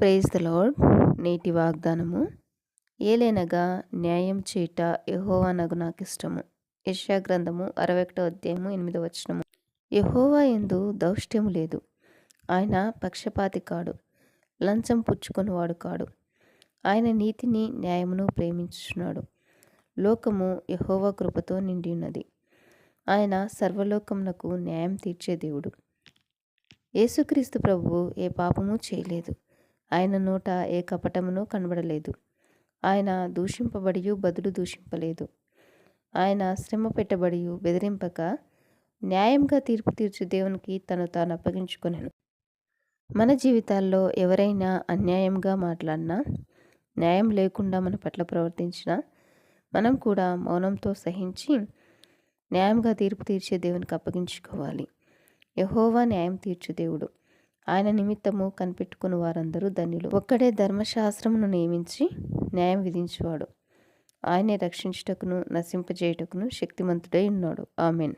Praise the lord. నేటి వాగ్దానము. ఏలేనగా న్యాయం చేయట యహోవా నగు నాకు ఇష్టము యశా గ్రంథము అరవై ఒకటో అధ్యాయము ఎనిమిదో వచనము. యహోవా ఎందు దౌష్ట్యము లేదు. ఆయన పక్షపాతి కాడు. లంచం పుచ్చుకొనివాడు కాడు. ఆయన నీతిని న్యాయమును ప్రేమించుచున్నాడు. లోకము యహోవా కృపతో నిండి ఉన్నది ఆయన సర్వలోకమునకు న్యాయం తీర్చే దేవుడు. యేసుక్రీస్తు ప్రభువు ఏ పాపము చేయలేదు. ఆయన నోట ఏ కపటమును కనబడలేదు. ఆయన దూషింపబడి బదులు దూషింపలేదు. ఆయన శ్రమ పెట్టబడి బెదిరింపక న్యాయంగా తీర్పు తీర్చు దేవునికి తను తాను అప్పగించుకున్నాను మన జీవితాల్లో ఎవరైనా అన్యాయంగా మాట్లాడినా న్యాయం లేకుండా మన పట్ల ప్రవర్తించినా మనం కూడా మౌనంతో సహించి న్యాయంగా తీర్పు తీర్చే దేవునికి అప్పగించుకోవాలి. యహోవా న్యాయం తీర్చు దేవుడు. ఆయన నిమిత్తము కనిపెట్టుకుని వారందరూ ధన్యులు. ఒక్కడే ధర్మశాస్త్రమును నియమించి న్యాయం విధించువాడు. ఆయనే రక్షించుటకును నశింపజేయుటకును శక్తిమంతుడై ఉన్నాడు. ఆమెన్.